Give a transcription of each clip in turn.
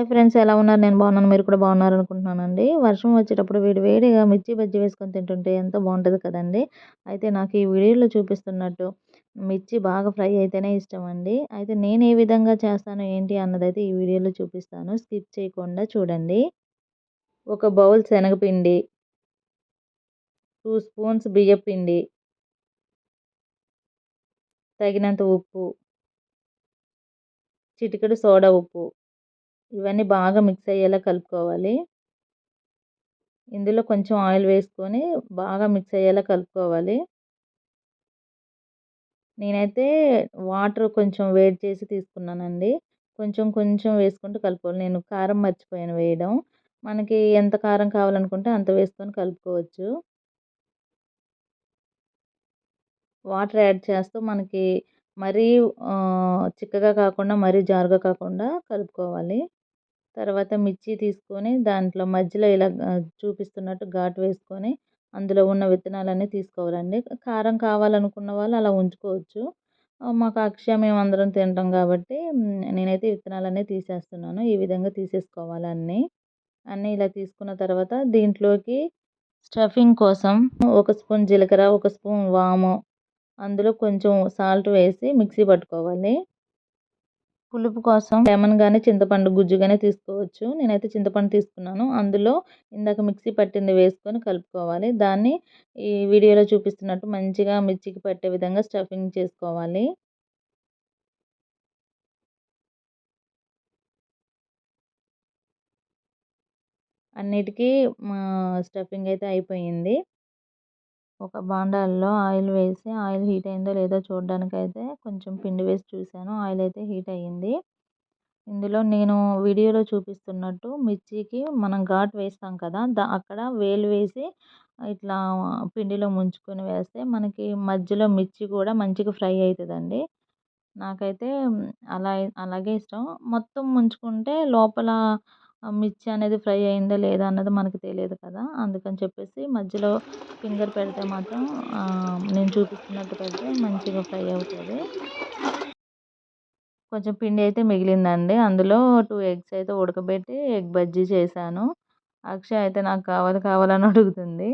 Hi friends ఎలా ఉన్నారు? నేను బాగున్నాను. మీరు కూడా బాగున్నారు అనుకుంటున్నానండి. వర్షం వచ్చేటప్పుడు వేడి వేడిగా మిర్చి బజ్జి వేసుకొని తింటుంటే ఎంతో బాగుంటుంది కదండి. అయితే నాకు ఈ వీడియోలో చూపిస్తున్నట్టు మిర్చి బాగా ఫ్రై అయితేనే ఇష్టం అండి అయితే నేను ఏ విధంగా చేస్తాను ఏంటి అన్నదైతే ఈ వీడియోలో చూపిస్తాను. స్కిప్ చేయకుండా చూడండి. ఒక బౌల్ శనగపిండి టూ స్పూన్స్ బియ్యపిండి తగినంత ఉప్పు చిటికెడు సోడా ఉప్పు ఇవన్నీ బాగా మిక్స్ అయ్యేలా కలుపుకోవాలి. ఇందులో కొంచెం ఆయిల్ వేసుకొని బాగా మిక్స్ అయ్యేలా కలుపుకోవాలి. నేనైతే వాటర్ కొంచెం వేడి చేసి తీసుకున్నానండి. కొంచెం కొంచెం వేసుకుంటూ కలుపుకోవాలి. నేను కారం మర్చిపోయాను వేయడం. మనకి ఎంత కారం కావాలనుకుంటే అంత వేసుకొని కలుపుకోవచ్చు. వాటర్ యాడ్ చేస్తూ మనకి మరీ చిక్కగా కాకుండా మరీ జారుగా కాకుండా కలుపుకోవాలి. తర్వాత మిర్చి తీసుకొని దాంట్లో మధ్యలో ఇలా చూపిస్తున్నట్టు ఘాటు వేసుకొని అందులో ఉన్న విత్తనాలన్నీ తీసుకోవాలండి. కారం కావాలనుకున్న వాళ్ళు అలా ఉంచుకోవచ్చు. మాకు అక్షయ మేము అందరం తింటాం కాబట్టి నేనైతే విత్తనాలన్నీ తీసేస్తున్నాను. ఈ విధంగా తీసేసుకోవాలి అన్నీ. అన్నీ ఇలా తీసుకున్న తర్వాత దీంట్లోకి స్టఫింగ్ కోసం ఒక స్పూన్ జీలకర్ర ఒక స్పూన్ వాము అందులో కొంచెం సాల్ట్ వేసి మిక్సీ పట్టుకోవాలి. పులుపు కోసం లెమన్ కానీ చింతపండు గుజ్జు కానీ తీసుకోవచ్చు. నేనైతే చింతపండు తీసుకున్నాను. అందులో ఇందాక మిక్సీ పట్టింది వేసుకొని కలుపుకోవాలి. దాన్ని ఈ వీడియోలో చూపిస్తున్నట్టు మంచిగా మిర్చికి పట్టే విధంగా స్టఫింగ్ చేసుకోవాలి. అన్నిటికీ స్టఫింగ్ అయితే అయిపోయింది. ఒక బాండాల్లో ఆయిల్ వేసి ఆయిల్ హీట్ అయిందో లేదో చూడడానికి అయితే కొంచెం పిండి వేసి చూశాను. ఆయిల్ అయితే హీట్ అయ్యింది. ఇందులో నేను వీడియోలో చూపిస్తున్నట్టు మిర్చికి మనం ఘాట్ వేస్తాం కదా దా అక్కడ వేలు వేసి ఇట్లా పిండిలో ముంచుకొని వేస్తే మనకి మధ్యలో మిర్చి కూడా మంచిగా ఫ్రై అవుతుందండి నాకైతే అలా అలాగే ఇష్టం. మొత్తం ముంచుకుంటే లోపల మిర్చి అనేది ఫ్రై అయిందా లేదా అన్నది మనకు తెలియదు కదా అందుకని చెప్పేసి మధ్యలో ఫింగర్ పెడితే మాత్రం నేను చూపిస్తున్నట్టు పెడితే మంచిగా ఫ్రై అవుతుంది. కొంచెం పిండి అయితే మిగిలిందండి. అందులో టూ ఎగ్స్ అయితే ఉడకబెట్టి ఎగ్ బజ్జీ చేశాను. అక్షయ్ అయితే నాకు కావాలి కావాలని అడుగుతుంది.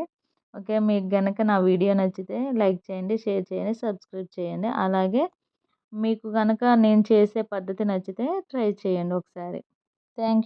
ఓకే మీకు కనుక నా వీడియో నచ్చితే లైక్ చేయండి షేర్ చేయండి సబ్స్క్రైబ్ చేయండి. అలాగే మీకు కనుక నేను చేసే పద్ధతి నచ్చితే ట్రై చేయండి ఒకసారి. Thank you.